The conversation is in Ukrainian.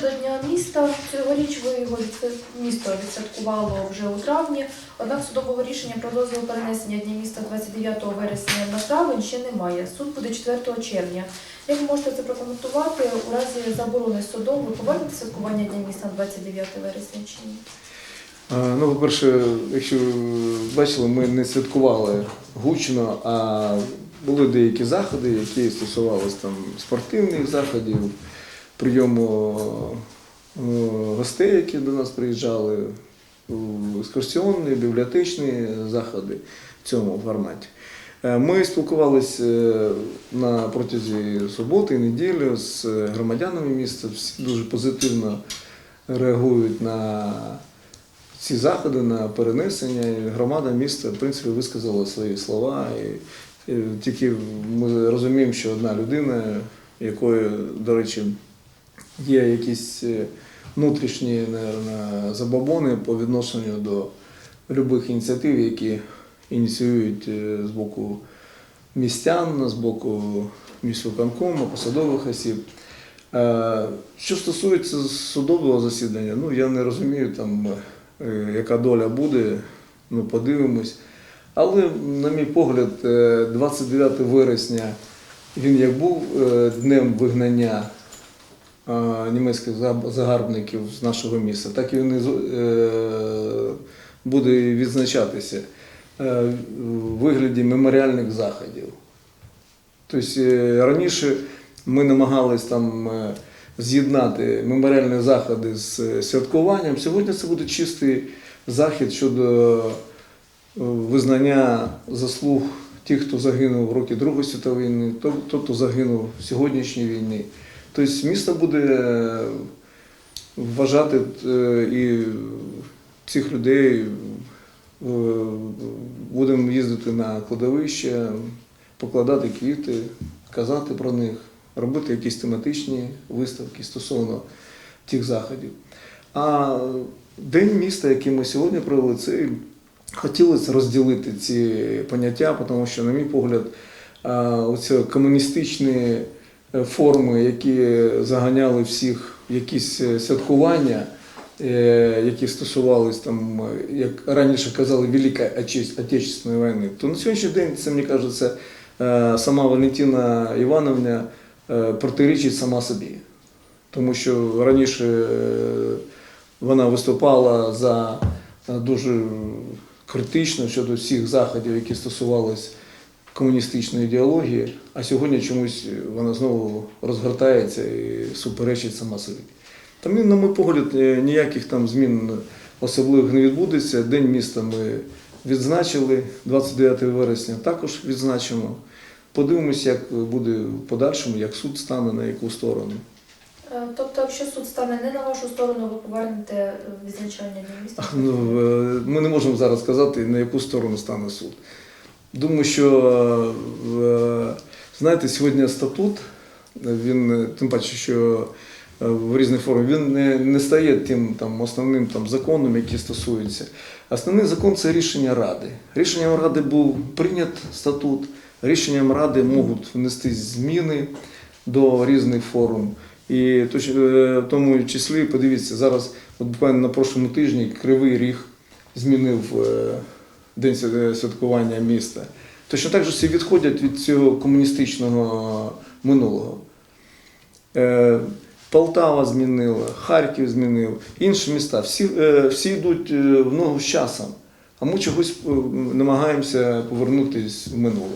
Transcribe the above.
щодо Дня міста, цьогоріч ви його місто відсвяткувало вже у травні. Однак судового рішення про дозвіл перенесення Дня міста 29 вересня на травень ще немає. Суд буде 4 червня. Як ви можете це прокоментувати у разі заборони судом? Ви повернете святкування Дня міста на 29 вересня чи ні? Ну, по-перше, якщо бачили, ми не святкували гучно, а були деякі заходи, які стосувалися там спортивних заходів, прийому е, гостей, які до нас приїжджали, екскурсіонні, бібліотечні заходи в цьому форматі. Е, Ми спілкувалися е, на протязі суботи і неділі з громадянами міста. Всі дуже позитивно реагують на ці заходи на перенесення. І громада міста в принципі висказала свої слова. І, тільки ми розуміємо, що одна людина, якої, до речі, є якісь е, внутрішні наверно, забобони по відношенню до будь-яких ініціатив, які ініціюють е, з боку містян, з боку міськвиконкому, посадових осіб. Е, Що стосується судового засідання, ну я не розумію там, яка доля буде, ну подивимось. Але, на мій погляд, е, 29 вересня він як був днем вигнання німецьких загарбників з нашого міста, так і з- е, буде відзначатися е, в вигляді меморіальних заходів. Тобто е, раніше ми намагались там е, з'єднати меморіальні заходи з е, святкуванням. Сьогодні це буде чистий захід щодо е, визнання заслуг тих, хто загинув в роки Другої світової війни, то- хто, хто загинув в сьогоднішній війні. Тобто місто буде е, вважати е, і цих людей е, будемо їздити на кладовище, покладати квіти, казати про них, робити якісь тематичні виставки стосовно тих заходів. А День міста, який ми сьогодні провели, це хотілося розділити ці поняття, тому що, на мій погляд, а, оці комуністичні е, форми, які заганяли всіх в якісь е, святкування, е, які стосувалися там, е, як раніше казали, Великої Отече- Отечественної війни, то на сьогоднішній день це, мені кажеться, е, сама Валентина Івановна е, протирічить сама собі. Тому що раніше е, вона виступала за е, дуже критично щодо всіх заходів, які стосувалися комуністичної ідеології, а сьогодні чомусь вона знову розгортається і суперечить сама собі. Тому, на мій погляд, е, ніяких там змін особливих не відбудеться. День міста ми відзначили, 29 вересня також відзначимо. Подивимось, як буде в подальшому, як суд стане на яку сторону. Е, Тобто, якщо суд стане не на вашу сторону, ви повернете відзначання міста? Ну, е, ми не можемо зараз сказати, на яку сторону стане суд. Думаю, що е, знаєте, сьогодні статут, він е, тим паче, що е, в різних формах, він не, не стає тим там, основним там, законом, який стосується. Основний закон це рішення Ради. Рішенням Ради був прийнят статут, рішенням Ради можуть внести зміни до різних форм. І в тому числі, подивіться, зараз от буквально на прошлому тижні Кривий Ріг змінив день святкування міста. Точно так же всі відходять від цього комуністичного минулого. Е, Полтава змінила, Харків змінив, інші міста. Всі, е, всі йдуть е, в ногу з часом, а ми чогось е, намагаємося повернутися в минуле.